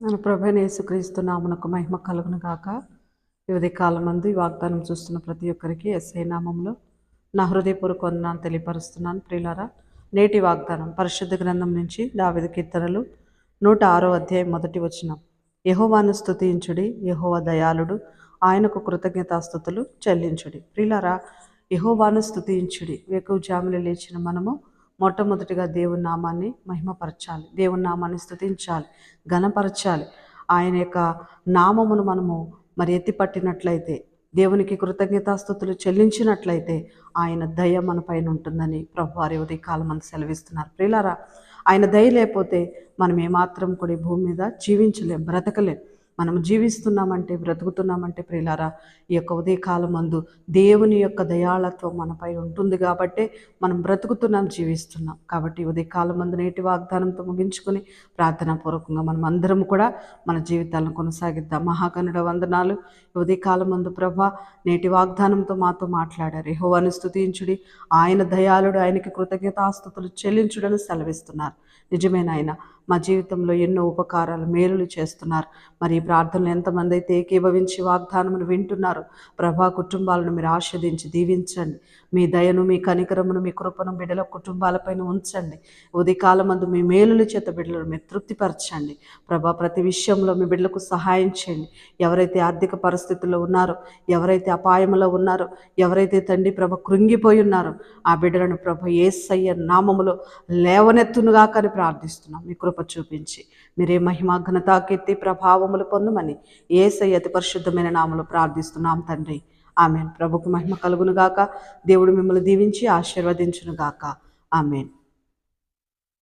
మన ప్రభైన యేసుక్రీస్తు నామునకు మహిమ కలుగును గాక. వివిధ కాలమందు ఈ వాగ్దానం చూస్తున్న ప్రతి ఒక్కరికి ఎస్ఐ నామంలో నా హృదయపూర్వక వందనాలు తెలియపరుస్తున్నాను. ప్రియులారా నేటి వాగ్దానం పరిశుద్ధ గ్రంథం నుంచి దావిద కీర్తనలు నూట ఆరో అధ్యాయం మొదటి వచనం. యహోవాను స్థుతించుడి యహోవ దయాళుడు ఆయనకు కృతజ్ఞతాస్థుతులు చెల్లించుడి. ప్రియులారా యహోవాను స్తుతించుడి. వేకువజాములు లేచిన మనము మొట్టమొదటిగా దేవుని నామాన్ని మహిమపరచాలి. దేవుని నామాన్ని స్థుతించాలి ఘనపరచాలి. ఆయన యొక్క నామమును మనము మరి ఎత్తిపట్టినట్లయితే దేవునికి కృతజ్ఞతాస్థుతులు చెల్లించినట్లయితే ఆయన దయ మన పైన ఉంటుందని ప్రభు వారి ఉదయ కాలం సెలవిస్తున్నారు. ప్రియులారా ఆయన దయ లేకపోతే మనం ఏమాత్రం కూడా భూమి మీద జీవించలేం బ్రతకలేం. మనం జీవిస్తున్నామంటే బ్రతుకుతున్నామంటే ప్రియులారా ఈ యొక్క ఉదయకాలం మందు దేవుని యొక్క దయాళత్వం మనపై ఉంటుంది కాబట్టి మనం బ్రతుకుతున్నాం జీవిస్తున్నాం. కాబట్టి ఉదయకాలం మందు నేటి వాగ్దానంతో ముగించుకొని ప్రార్థనాపూర్వకంగా మనం అందరం కూడా మన జీవితాలను కొనసాగిద్దాం. మహాకనుడ వందనాలు. ఉదయకాలం మందు ప్రభ నేటి వాగ్దానంతో మాతో మాట్లాడారు. యహోవాను స్థుతించుడి ఆయన దయాళుడు ఆయనకి కృతజ్ఞతాస్తుతులు చెల్లించుడని సెలవిస్తున్నారు. నిజమేనాయన మా జీవితంలో ఎన్నో ఉపకారాలు మేలులు చేస్తున్నారు. మరి ఈ ప్రార్థనలు ఎంతమంది అయితే ఏకీభవించి వాగ్దానమును వింటున్నారు ప్రభా కుటుంబాలను మీరు ఆస్వాదించి దీవించండి. మీ దయను మీ కనికరమును మీ కృపను బిడ్డల కుటుంబాలపైన ఉంచండి. ఉదయకాలమందు మీ మేలుల చేత బిడ్డలను మీరు తృప్తిపరచండి. ప్రభా ప్రతి విషయంలో మీ బిడ్డలకు సహాయం చేయండి. ఎవరైతే ఆర్థిక పరిస్థితుల్లో ఉన్నారో ఎవరైతే అపాయంలో ఉన్నారో ఎవరైతే తండ్రి ప్రభ కృంగిపోయి ఉన్నారో ఆ బిడ్డలను ప్రభ ఏసయ్య నామములో లేవనెత్తునుగా కానీ ప్రార్థిస్తున్నాం. మీ కృప చూపించి. మీరే మహిమ ఘనత కీర్తి ప్రభావములు పొందమని ఏసై అతి పరిశుద్ధమైన నామలు ప్రార్థిస్తున్నాం తండ్రి. ఆమెన్. ప్రభుకు మహిమ కలుగునుగాక. దేవుడు మిమ్మల్ని దీవించి ఆశీర్వదించునుగాక. ఆమెన్.